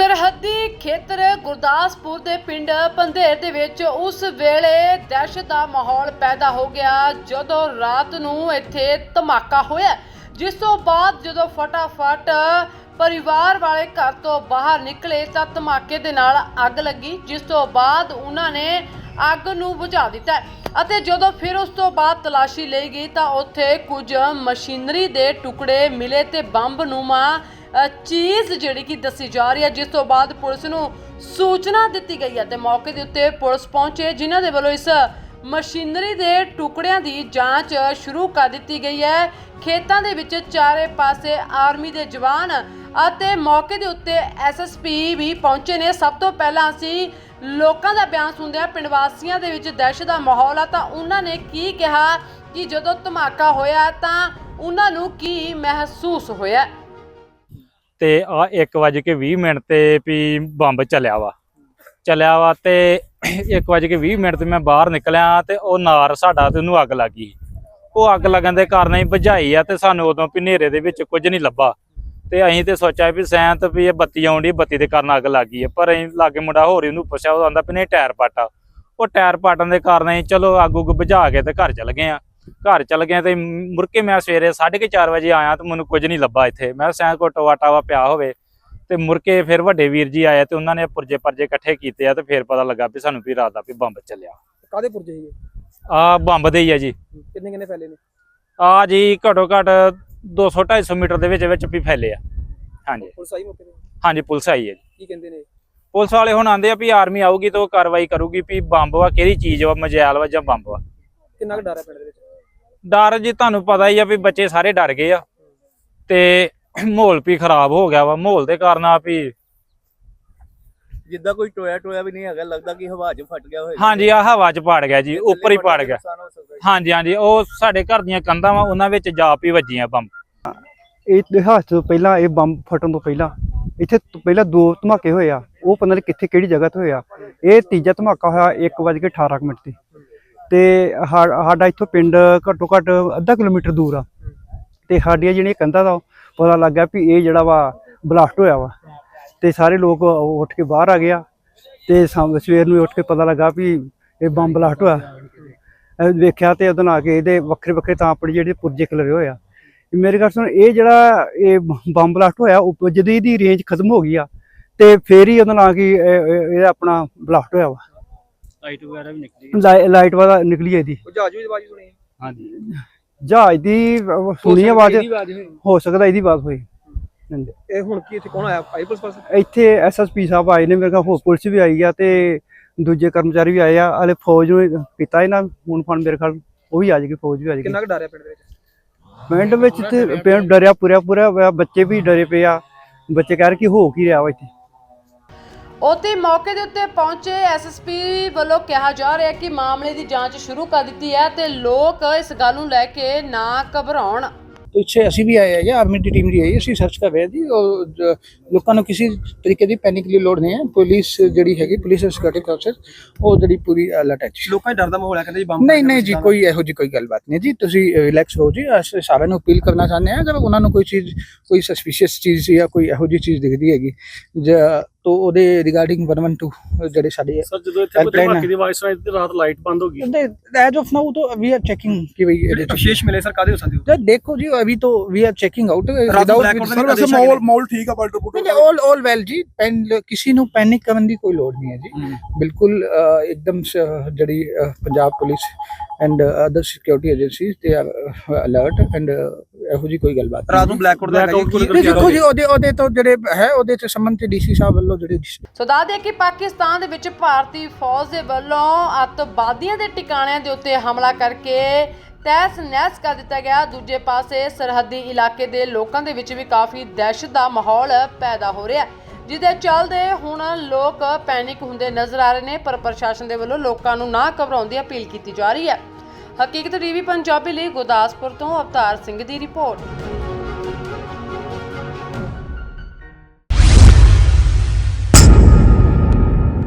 ਸਰਹੱਦੀ ਖੇਤਰ ਗੁਰਦਾਸਪੁਰ ਦੇ ਪਿੰਡ ਪੰਧੇਰ ਦੇ ਵਿੱਚ ਉਸ ਵੇਲੇ ਦਹਿਸ਼ਤ ਦਾ ਮਾਹੌਲ ਪੈਦਾ ਹੋ ਗਿਆ ਜਦੋਂ ਰਾਤ ਨੂੰ ਇੱਥੇ ਧਮਾਕਾ ਹੋਇਆ ਜਿਸ ਤੋਂ ਬਾਅਦ ਜਦੋਂ ਫਟਾਫਟ ਪਰਿਵਾਰ ਵਾਲੇ ਘਰ ਤੋਂ ਬਾਹਰ ਨਿਕਲੇ ਤਾਂ ਧਮਾਕੇ ਦੇ ਨਾਲ ਅੱਗ ਲੱਗੀ ਜਿਸ ਤੋਂ ਬਾਅਦ ਉਹਨਾਂ ਨੇ ਅੱਗ ਨੂੰ ਬੁਝਾ ਦਿੱਤਾ ਅਤੇ ਜਦੋਂ ਫਿਰ ਉਸ ਤੋਂ ਬਾਅਦ ਤਲਾਸ਼ੀ ਲਈ ਗਈ ਤਾਂ ਉੱਥੇ ਕੁਝ ਮਸ਼ੀਨਰੀ ਦੇ ਟੁਕੜੇ ਮਿਲੇ ਤੇ ਬੰਬ ਨੂਮਾ ਅ, ਚੀਜ਼ ਜਿਹੜੀ ਕਿ ਦੱਸੀ ਜਾ ਰਹੀ ਹੈ, ਜਿਸ ਤੋਂ ਬਾਅਦ ਪੁਲਿਸ ਨੂੰ ਸੂਚਨਾ ਦਿੱਤੀ ਗਈ ਹੈ ਤੇ ਮੌਕੇ ਦੇ ਉੱਤੇ ਪੁਲਿਸ ਪਹੁੰਚੇ, ਜਿਨ੍ਹਾਂ ਦੇ ਵੱਲੋਂ ਇਸ ਮਸ਼ੀਨਰੀ ਦੇ ਟੁਕੜਿਆਂ ਦੀ ਜਾਂਚ ਸ਼ੁਰੂ ਕਰ ਦਿੱਤੀ ਗਈ ਹੈ। ਖੇਤਾਂ ਦੇ ਵਿੱਚ ਚਾਰੇ ਪਾਸੇ ਆਰਮੀ ਦੇ ਜਵਾਨ ਅਤੇ ਮੌਕੇ ਦੇ ਉੱਤੇ ਐਸਐਸਪੀ ਵੀ ਪਹੁੰਚੇ ਨੇ। ਸਭ ਤੋਂ ਪਹਿਲਾਂ ਅਸੀਂ ਲੋਕਾਂ ਦਾ ਬਿਆਨ ਸੁਣਦੇ ਹਾਂ। ਪਿੰਡ ਵਾਸੀਆਂ ਦੇ ਵਿੱਚ ਦਹਿਸ਼ਤ ਦਾ ਮਾਹੌਲ ਆ, ਤਾਂ ਉਹਨਾਂ ਨੇ ਕੀ ਕਿਹਾ ਕਿ ਜਦੋਂ ਧਮਾਕਾ ਹੋਇਆ ਤਾਂ ਉਹਨਾਂ ਨੂੰ ਕੀ ਮਹਿਸੂਸ ਹੋਇਆ? ਤੇ ਆ 1:20 ਮਿੰਟ ਤੇ ਵੀ ਬੰਬ ਚੱਲਿਆ ਵਾ। ਚੱਲਿਆ ਵਾ ਤੇ 1:20 ਮਿੰਟ ਤੇ ਮੈਂ ਬਾਹਰ ਨਿਕਲਿਆ ਤੇ ਉਹ ਨਾਰ ਸਾਡਾ ਤੇ ਉਹਨੂੰ ਅੱਗ ਲੱਗ ਗਈ। ਉਹ ਅੱਗ ਲੱਗਣ ਦੇ ਕਾਰਨ ਹੀ ਬੁਝਾਈ ਆ ਤੇ ਸਾਨੂੰ ਉਦੋਂ ਵੀ ਹਨੇਰੇ ਦੇ ਵਿੱਚ ਕੁਝ ਨਹੀਂ ਲੱਭਾ। ਤੇ ਅਸੀਂ ਤੇ ਸੋਚਿਆ ਵੀ ਸੈਂਤ ਵੀ ਇਹ ਬੱਤੀ ਆਉਂਦੀ ਬੱਤੀ ਦੇ ਕਾਰਨ ਅੱਗ ਲੱਗ ਗਈ ਹੈ ਪਰ ਅਸੀਂ ਲਾਗੇ ਮੁੰਡਾ ਹੋਰ ਹੀ ਉਹਨੂੰ ਪੁੱਛਿਆ, ਉਹ ਆਂਦਾ ਵੀ ਨਹੀਂ ਟਾਇਰ ਪਾਟਾ। ਉਹ ਟਾਇਰ ਪਾਟਣ ਦੇ ਕਾਰਨ ਅਸੀਂ ਚਲੋ ਅੱਗ ਉੱਗ ਬੁਝਾ ਕੇ ਤੇ ਘਰ ਚਲ ਗਏ ਆ। ਘਰ ਚਲ ਗਏ ਤੇ ਮੁੜ ਕੇ ਮੈਂ ਸਵੇਰੇ 4:30 ਵਜੇ ਆਇਆ ਤੇ ਮੈਨੂੰ ਕੁਝ ਨਹੀਂ ਲੱਭਾ ਇੱਥੇ। ਮੈਂ ਸੈਂਤ ਕੋ ਟਵਾ ਟਾਵਾ ਪਿਆ ਹੋਵੇ ਤੇ ਮੁੜ ਕੇ ਫਿਰ ਵੱਡੇ ਵੀਰ ਜੀ ਆਏ ਤੇ ਉਹਨਾਂ ਨੇ ਪੁਰਜੇ ਪਰਜੇ ਇਕੱਠੇ ਕੀਤੇ ਆ ਤੇ ਫਿਰ ਪਤਾ ਲੱਗਾ ਵੀ ਸਾਨੂੰ ਵੀ ਰਾਤ ਦਾ ਵੀ ਬੰਬ ਚੱਲਿਆ। ਕਾਦੇ ਪੁਰਜੇ ਸੀਗੇ? ਆ ਬੰਬ ਦੇ ਹੀ ਆ ਜੀ। ਕਿੰਨੇ ਕਿੰਨੇ ਫੈਲੇ ਨੇ? ਆ ਜੀ ਘੱਟੋ ਘੱਟ 200 250 ਮੀਟਰ ਦੇ ਵਿੱਚ ਵਿੱਚ ਵੀ ਫੈਲੇ ਆ। ਹਾਂਜੀ। ਪੁਲਿਸ ਆਈ ਮੌਕੇ ਤੇ? ਹਾਂਜੀ ਪੁਲਿਸ ਆਈ ਹੈ ਜੀ। ਕੀ ਕਹਿੰਦੇ ਨੇ? ਪੁਲਿਸ ਵਾਲੇ ਹੁਣ ਆਂਦੇ ਆ ਵੀ ਆਰਮੀ ਆਊਗੀ ਤਾਂ ਉਹ ਕਾਰਵਾਈ ਕਰੂਗੀ ਵੀ ਬੰਬ ਵਾ ਕਿਹੜੀ ਚੀਜ਼ ਵਾ ਮਜੈਲ ਵਾ ਜਾਂ ਬੰਬ ਵਾ। ਕਿੰਨਾ ਕੁ ਡਰ ਹੈ ਪਿੰਡ ਦੇ ਵਿੱਚ? ਡਰ ਜੀ ਤੁਹਾਨੂੰ ਪਤਾ ਹੀ ਆ ਵੀ ਬੱਚੇ ਸਾਰੇ ਡਰ ਗਏ ਆ। ਤੇ ਮਾਹੌਲ ਵੀ ਖਰਾਬ ਹੋ ਗਿਆ ਵਾ। ਮਾਹੌਲ ਦੇ ਕਾਰਨ ਆ ਵੀ ਜਿੱਦਾਂ ਕੋਈ ਟੋਇਆ ਟੋਇਆ ਵੀ ਨਹੀਂ ਹੈਗਾ ਲੱਗਦਾ ਕਿ ਹਵਾ 'ਚ ਫਟ ਗਿਆ ਹੋਇਆ ਹਾਂਜੀ ਆ ਹਵਾ 'ਚ ਪਾੜ ਗਿਆ ਜੀ ਉੱਪਰ ਹੀ ਪਾੜ ਗਿਆ। ਜੀ। ਹਾਂਜੀ ਹਾਂਜੀ ਉਹ ਸਾਡੇ ਘਰ ਦੀਆਂ ਕੰਧਾਂ ਵਾ ਉਹਨਾਂ ਵਿੱਚ ਜਾਪ ਹੀ ਵੱਜੀਆਂ ਬੰਬ। ਇਹ ਇਤਿਹਾਸ ਤੋਂ ਪਹਿਲਾਂ ਇਹ ਬੰਬ ਫਟਣ ਤੋਂ ਪਹਿਲਾਂ ਇੱਥੇ ਪਹਿਲਾਂ ਦੋ ਧਮਾਕੇ ਹੋਏ ਆ। ਉਹ ਪਤਾ ਨਹੀਂ ਕਿੱਥੇ ਕਿਹੜੀ ਜਗ੍ਹਾ ਤੇ ਹੋਇਆ ਇਹ ਤੀਜਾ ਧਮਾਕਾ ਹੋਇਆ 1:18 ਕੁ ਮਿੰਟ ਤੇ। ਤੇ ਸਾ- ਸਾਡਾ ਇੱਥੋਂ ਪਿੰਡ ਘੱਟੋ ਘੱਟ ਅੱਧਾ ਕਿਲੋਮੀਟਰ ਦੂਰ ਆ। ਤੇ ਸਾਡੀਆਂ ਜਿਹੜੀਆਂ ਕੰਧਾਂ ਦਾ ਪਤਾ ਲੱਗ ਗਿਆ ਵੀ ਇਹ ਜਿਹੜਾ ਵਾ ਬਲਾਸਟ ਹੋਇਆ ਵਾ। ਤੇ ਸਾਰੇ ਲੋਕ ਉੱਠ ਕੇ ਬਾਹਰ ਆ ਗਿਆ ਤੇ ਸਵੇਰ ਨੂੰ ਉੱਠ ਕੇ ਪਤਾ ਲੱਗਾ ਵੀ ਇਹ ਬੰਬ ਬਲਾਸਟ ਹੋਇਆ। ਇਹ ਵੇਖਿਆ ਤੇ ਉਦੋਂ ਆ ਕੇ ਇਹਦੇ ਵੱਖਰੇ ਵੱਖਰੇ ਤਾਂ ਆਪਣੇ ਜਿਹੜੇ ਪੁਰਜੇ ਖਿਲਰੇ ਹੋਏ ਆ। ਮੇਰੇ ਗੱਲ ਸੁਣ, ਇਹ ਜਿਹੜਾ ਇਹ ਬੰਬ ਬਲਾਸਟ ਹੋਇਆ, ਉਹ ਜਦੋਂ ਇਹਦੀ ਰੇਂਜ ਖਤਮ ਹੋ ਗਈ ਆ ਤੇ ਫੇਰ ਹੀ ਉਹਦਾ ਨਾਂ ਕੀ ਇਹ- ਇਹ ਆਪਣਾ ਬਲਾਸਟ ਹੋਇਆ ਵਾ। ਲਾਈਟ ਵਗੈਰਾ ਵੀ ਨਿਕਲੀ ਲਾਈ- ਲਾਈਟ ਵਾਲਾ ਨਿਕਲੀ ਇਹਦੀ ਉਹ ਜਹਾਜ਼ ਵੀ ਆਵਾਜ਼ ਸੁਣੀ ਹਾਂਜੀ। ਜਹਾਜ਼ ਦੀ ਅਹ, ਸੁਣੀ ਆਵਾਜ਼। ਹੋ ਸਕਦਾ ਇਹਦੀ ਬਾਤ ਹੋਈ। ਹਾਂਜੀ। ਇਹ ਹੁਣ ਕੀ ਇੱਥੇ ਕੌਣ ਆਇਆ? ਆਈ ਪੁਲਿਸ ਪਾਸ? ਇੱਥੇ ਐਸਐਸਪੀ ਸਾਹਿਬ ਆਏ ਨੇ ਮੇਰੇ ਕੋਲ ਹੋਰ ਪੁਲਿਸ ਵੀ ਆਈ ਆ ਤੇ ਦੂਜੇ ਕਰਮਚਾਰੀ ਵੀ ਆਏ ਆ। ਹਲੇ ਫੌਜ ਨੂੰ ਕੀਤਾ ਇਹਨਾਂ ਹੁਣ ਫਣ ਮੇਰੇ ਖਿਆਲ ਉਹ ਵੀ ਆ ਜਾਏਗੀ ਫੌਜ ਵੀ ਆ ਜਾਏਗੀ। ਕਿੰਨਾ ਕੁ ਡਰ ਹੈ ਪਿੰਡ ਦੇ ਵਿੱਚ? ਪਿੰਡ ਵਿੱਚ ਤੇ ਪਿੰਡ ਡਰਿਆ ਪੂਰਾ ਪੂਰਾ ਹੋਇਆ ਬੱਚੇ ਵੀ ਡਰੇ ਪਏ ਆ। ਬੱਚੇ ਕਹਿ ਰਹੇ ਕਿ ਹੋ ਕੀ ਰਿਹਾ ਵਾ ਇੱਥੇ? ਉਤੇ ਮੌਕੇ ਦੇ ਉੱਤੇ ਪਹੁੰਚੇ ਐਸਐਸਪੀ ਵੱਲੋਂ ਕਿਹਾ ਜਾ ਰਿਹਾ ਹੈ ਕਿ ਮਾਮਲੇ ਦੀ ਜਾਂਚ ਸ਼ੁਰੂ ਕਰ ਦਿੱਤੀ ਹੈ ਤੇ ਲੋਕ ਇਸ ਗੱਲ ਨੂੰ ਲੈ ਕੇ ਨਾ ਘਬਰਾਉਣ। ਪਿੱਛੇ ਅਸੀਂ ਵੀ ਆਏ ਜੀ ਆਰਮੀ ਦੀ ਟੀਮ ਵੀ ਆਈ ਅਸੀਂ ਸਰਚ ਕਰ ਰਹੇ ਜੀ। ਲੋਕਾਂ ਨੂੰ ਕਿਸੇ ਤਰੀਕੇ ਦੀ ਪੈਨਿਕ ਦੀ ਲੋੜ ਨਹੀਂ ਹੈ। ਪੁਲਿਸ ਜਿਹੜੀ ਹੈਗੀ ਪੁਲਿਸ ਸਿਕਿਉਰਿਟੀ ਫੋਰਸਸ ਉਹ ਜਿਹੜੀ ਪੂਰੀ ਅਲਰਟ ਹੈ ਲੋਕਾਂ 'ਚ ਡਰ ਦਾ ਮਾਹੌਲ ਹੈ ਕਹਿੰਦੇ ਜੀ ਬੰਬ ਨਹੀਂ ਨਹੀਂ ਜੀ ਕੋਈ ਇਹੋ ਜੀ ਕੋਈ ਗੱਲਬਾਤ ਨਹੀਂ ਜੀ। ਤੁਸੀਂ ਰਿਲੈਕਸ ਹੋ ਜੀ। ਅਸੀਂ ਸਾਰਿਆਂ ਨੂੰ ਅਪੀਲ ਕਰਨਾ ਚਾਹੁੰਦੇ ਹਾਂ। ਅਗਰ ਉਹਨਾਂ ਨੂੰ ਕੋਈ ਚੀਜ਼ ਕੋਈ ਸਸਪੀਸ਼ੀਅਸ ਚੀਜ਼ ਜਾਂ ਕੋਈ ਇਹੋ ਜੀ ਚੀਜ਼ ਦਿਖਦੀ ਹੈਗੀ ਜਾਂ ਤੋ ਉਹਦੇ ਰਿਗਾਰਡਿੰਗ 112 ਜਿਹੜੇ ਸਾਡੇ ਸਰ ਜਦੋਂ ਇੱਥੇ ਕੋਈ ਦੀ ਆਵਾਜ਼ ਸੁਣਾਈ ਤੇ ਰਾਤ ਲਾਈਟ ਬੰਦ ਹੋ ਗਈ। ਐਜ ਆਫ ਨਾਊ ਤੋਂ ਵੀ ਆਰ ਚੈਕਿੰਗ ਕਿ ਵੀ ਇਹਦੇ ਵਿਸ਼ੇਸ਼ ਮਿਲੇ ਸਰ ਕਾਦੇ ਹੋ ਸਕਦੇ ਹੋ ਜਦ ਦੇਖੋ ਜੀ ਅਭੀ ਤੋਂ we are checking out without sir ਵੈਸੇ ਮਾਹੌਲ ਮਾਹੌਲ ਠੀਕ ਆ ਬਲਟ ਰਿਪੋਰਟ ਨਹੀਂ ਆਲ ਆਲ ਵੈਲ ਜੀ ਪੈਨ ਕਿਸੇ ਨੂੰ ਪੈਨਿਕ ਕਰਨ ਦੀ ਕੋਈ ਲੋੜ ਨਹੀਂ ਹੈ ਜੀ। ਬਿਲਕੁਲ ਇੱਕਦਮ ਜਿਹੜੀ Punjab police and other security agencies ਦੇ ਆਰ ਅਲਰਟ ਐਂਡ ਇਹੋ ਜੀ ਕੋਈ ਗੱਲਬਾਤ ਰਾਤ ਨੂੰ ਬਲੈਕ ਆਊਟ ਦਾ ਹੈਗਾ ਦੇਖੋ ਜੀ ਉਹਦੇ ਉਹਦੇ ਤੋਂ ਜਿਹੜੇ ਹੈ ਉਹਦੇ ਚ ਸੰਬੰਧ ਤੇ ਡੀਸੀ ਸਾਹਿਬ ਵੱਲੋਂ ਜਿਹੜੇ ਸੋ ਦੱਸ ਦਈਏ ਕਿ ਪਾਕਿਸਤਾਨ ਦੇ ਵਿੱਚ ਭਾਰਤੀ ਫੌਜ ਦੇ ਵੱਲੋਂ ਅੱਤਵਾਦੀਆਂ ਦੇ ਟਿਕਾਣਿਆਂ ਦੇ ਉੱਤੇ ਹਮਲਾ ਕਰਕੇ ਤਹਿਸ ਨਹਿਸ ਕਰ ਦਿੱਤਾ ਗਿਆ। ਦੂਜੇ ਪਾਸੇ ਸਰਹੱਦੀ ਇਲਾਕੇ ਦੇ ਲੋਕਾਂ ਦੇ ਵਿੱਚ ਵੀ ਕਾਫੀ ਦਹਿਸ਼ਤ ਦਾ ਮਾਹੌਲ ਪੈਦਾ ਹੋ ਰਿਹਾ ਜਿਹਦੇ ਚੱਲਦੇ ਹੁਣ ਲੋਕ ਪੈਨਿਕ ਹੁੰਦੇ ਨਜ਼ਰ ਆ ਰਹੇ ਨੇ ਪਰ ਪ੍ਰਸ਼ਾਸਨ ਦੇ ਵੱਲੋਂ ਲੋਕਾਂ ਨੂੰ ਨਾ ਘਬਰਾਉਣ ਦੀ ਅਪੀਲ ਕੀਤੀ ਜਾ ਰਹੀ ਹੈ। ਹਕੀਕਤ ਟੀਵੀ ਪੰਜਾਬੀ ਲਈ ਗੁਰਦਾਸਪੁਰ ਤੋਂ ਅਵਤਾਰ ਸਿੰਘ ਦੀ ਰਿਪੋਰਟ।